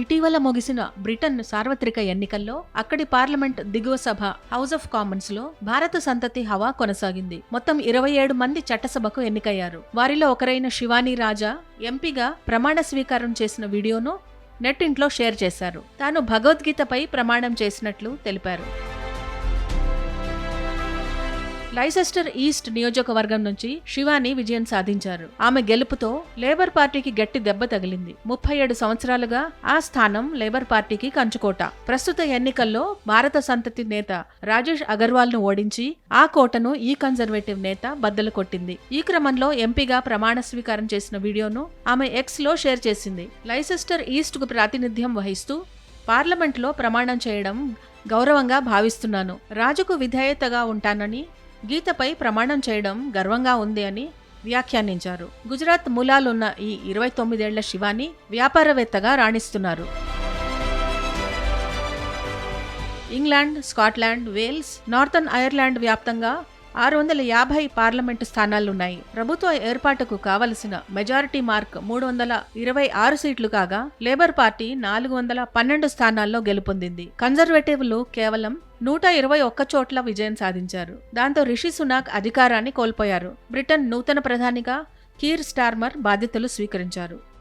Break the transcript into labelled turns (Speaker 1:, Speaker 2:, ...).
Speaker 1: ఇటీవల ముగిసిన బ్రిటన్ సార్వత్రిక ఎన్నికల్లో అక్కడి పార్లమెంట్ దిగువ సభ హౌస్ ఆఫ్ కామన్స్లో భారత సంతతి హవా కొనసాగింది. మొత్తం ఇరవై ఏడు మంది చట్టసభకు ఎన్నికయ్యారు. వారిలో ఒకరైన శివానీ రాజా ఎంపీగా ప్రమాణ స్వీకారం చేసిన వీడియోను నెట్ ఇంట్లో షేర్ చేశారు. తాను భగవద్గీతపై ప్రమాణం చేసినట్లు తెలిపారు. లైసెస్టర్ ఈస్ట్ నియోజకవర్గం నుంచి శివాని విజయం సాధించారు. ఆమె గెలుపుతో లేబర్ పార్టీకి గట్టి దెబ్బ తగిలింది. ముప్పై ఏడు సంవత్సరాలుగా ఆ స్థానం లేబర్ పార్టీకి కంచుకోట. ప్రస్తుత ఎన్నికల్లో భారత సంతతి నేత రాజేష్ అగర్వాల్ను ఓడించి ఆ కోటను ఈ కన్జర్వేటివ్ నేత బద్దలు కొట్టింది. ఈ క్రమంలో ఎంపీగా ప్రమాణ స్వీకారం చేసిన వీడియోను ఆమె ఎక్స్లో షేర్ చేసింది. లైసెస్టర్ ఈస్ట్కు ప్రాతినిధ్యం వహిస్తూ పార్లమెంట్లో ప్రమాణం చేయడం గౌరవంగా భావిస్తున్నాను. రాజుకు విధేయతగా ఉంటానని గీతపై ప్రమాణం చేయడం గర్వంగా ఉంది అని వ్యాఖ్యానించారు. గుజరాత్ మూలాలున్న ఈ ఇరవై తొమ్మిదేళ్ళ శివాని వ్యాపారవేత్తగా రాణిస్తున్నారు. England Scotland Wales Northern Ireland వ్యాప్తంగా ఆరు వందల యాభై పార్లమెంటు స్థానాలున్నాయి. ప్రభుత్వ ఏర్పాటుకు కావలసిన మెజారిటీ మార్క్ మూడు వందల ఇరవై ఆరు సీట్లు కాగా లేబర్ పార్టీ నాలుగు వందల పన్నెండు స్థానాల్లో గెలుపొందింది. కన్జర్వేటివ్లు కేవలం నూట ఇరవై ఒక్క చోట్ల విజయం సాధించారు. దాంతో రిషి సునాక్ అధికారాన్ని కోల్పోయారు. బ్రిటన్ నూతన ప్రధానిగా కీర్ స్టార్మర్ బాధ్యతలు స్వీకరించారు.